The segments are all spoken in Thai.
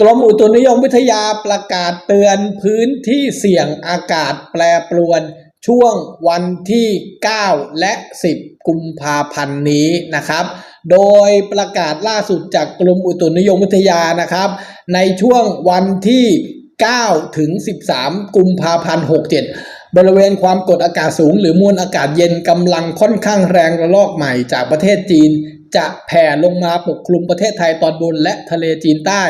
กรมอุตุนิยมวิทยาประกาศเตือนพื้นที่เสี่ยงอากาศแปรปรวน ช่วงวันที่ 9 และ 10 กุมภาพันธ์นี้นะครับ โดยประกาศล่าสุดจากกรมอุตุนิยมวิทยานะครับ ในช่วงวันที่ 9 ถึง 13 กุมภาพันธ์ 67 บริเวณความกดอากาศสูง หรือมวลอากาศเย็นกำลังค่อนข้างแรงระลอกใหม่จากประเทศจีน จะแผ่ลงมาปกคลุมประเทศไทยตอนบนและทะเลจีนใต้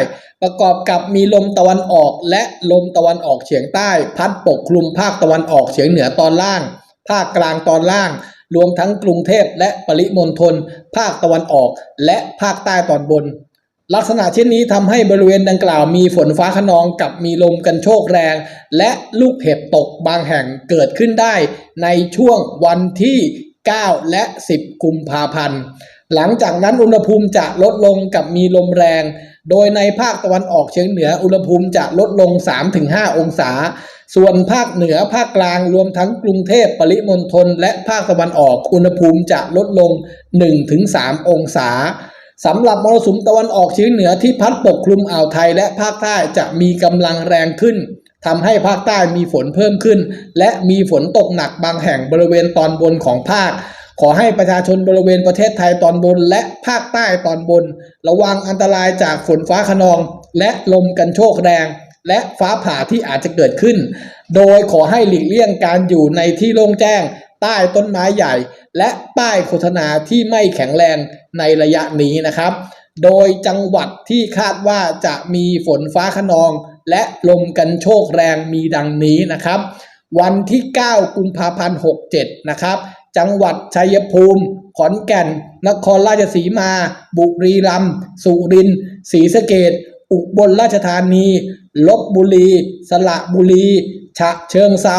ประกอบกับมีลมตะวันออกและลมตะวันออกเฉียงใต้ พัดปกคลุมภาคตะวันออกเฉียงเหนือตอนล่าง ภาคกลางตอนล่าง รวมทั้งกรุงเทพและปริมณฑลภาคตะวันออกและภาคใต้ตอนบน ลักษณะเช่นนี้ทำให้บริเวณดังกล่าวมีฝนฟ้าขนองกับมีลมกันโชกแรง และลูกเห็บตกบางแห่งเกิดขึ้นได้ในช่วงวันที่ 9 และ 10 กุมภาพันธ์ หลังจากนั้นอุณหภูมิจะลดลงกับมีลมแรง โดยในภาคตะวันออกเฉียงเหนืออุณหภูมิจะลดลง 3-5 องศา ส่วนภาคเหนือภาคกลางรวมทั้งกรุงเทพปริมณฑลและภาคตะวันออกอุณหภูมิจะลดลง 1-3 องศา สำหรับมรสุมตะวันออกเฉียงเหนือที่พัดปกคลุมอ่าวไทยและภาคใต้จะมีกำลังแรงขึ้นทำให้ภาคใต้มีฝนเพิ่มขึ้น และมีฝนตกหนักบางแห่งบริเวณตอนบนของภาค ขอให้ประชาชนบริเวณประเทศไทยตอนบนและภาคใต้ตอนบน ระวังอันตรายจากฝนฟ้าขนอง และลมกันโชกแรง และฟ้าผ่าที่อาจจะเกิดขึ้น โดยขอให้หลีกเลี่ยงการอยู่ในที่โล่งแจ้ง ใต้ต้นไม้ใหญ่ และป้ายโฆษณาที่ไม่แข็งแรงในระยะนี้นะครับ โดยจังหวัดที่คาดว่าจะมีฝนฟ้าขนอง และลมกันโชกแรงมีดังนี้นะครับ วันที่ 9 กุมภาพันธ์ 67 นะครับ จังหวัดชัยภูมิ ขอนแก่น นครราชสีมา บุรีรัมย์ สุรินทร์ ศรีสะเกดอุบลราชธานี ลบบุรี สระบุรี ฉะเชิงเซา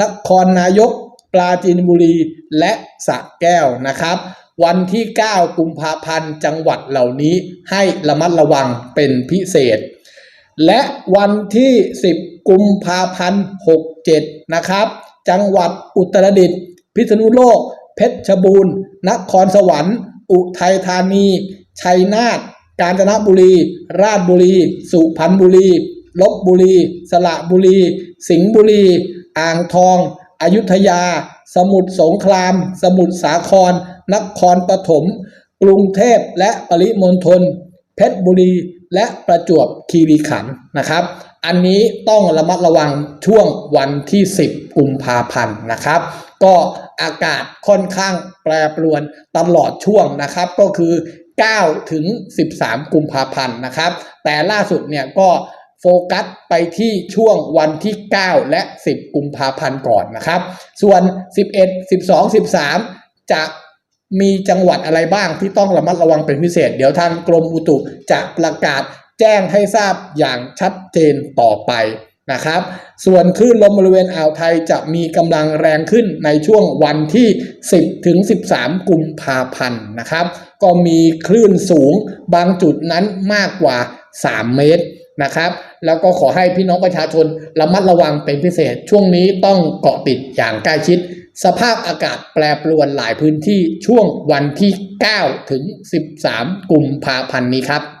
นครนายก ปราจีนบุรีและสระแก้วนะครับ วันที่ 9 กุมภาพันธ์จังหวัดเหล่านี้ให้ระมัดระวังเป็นพิเศษ และวันที่ 10 กุมภาพันธ์ 67 นะครับ จังหวัดอุตรดิตถ์พิษณุโลก เพชรบูรณ์ นครสวรรค์ อุทัยธานี ชัยนาทกาญจนบุรี ราชบุรี สุพรรณบุรีลบบุรี สระบุรี สิงห์บุรี อ่างทอง อยุธยา สมุทรสงคราม สมุทรสาคร นครปฐม กรุงเทพและปริมณฑล เพชรบุรี และประจวบคีรีขันธ์นะครับ อันนี้ต้องระมัดระวังช่วงวันที่ 10 กุมภาพันธ์นะครับ ก็อากาศค่อนข้างแปรปรวนตลอดช่วงนะครับ ก็คือ 9 ถึง 13 กุมภาพันธ์นะครับ แต่ล่าสุดเนี่ยก็ โฟกัสไปที่ช่วงวันที่ 9 และ 10 กุมภาพันธ์ก่อนนะครับ ส่วน 11 12 13 จะมีจังหวัดอะไรบ้างที่ต้องระมัดระวังเป็นพิเศษ เดี๋ยวทางกรมอุตุจะประกาศแจ้งให้ทราบอย่างชัดเจนต่อไปนะครับ ส่วนคลื่นลมบริเวณอ่าวไทยจะมีกำลังแรงขึ้นในช่วงวันที่ 10 ถึง 13 กุมภาพันธ์นะครับ ก็มีคลื่นสูงบางจุดนั้นมากกว่า 3 เมตร นะครับ แล้วก็ขอให้พี่น้องประชาชนระมัดระวังเป็นพิเศษ ช่วงนี้ต้องเกาะติดอย่างใกล้ชิด สภาพอากาศแปรปรวนหลายพื้นที่ช่วงวันที่ 9 ถึง 13 กุมภาพันธ์นี้ครับ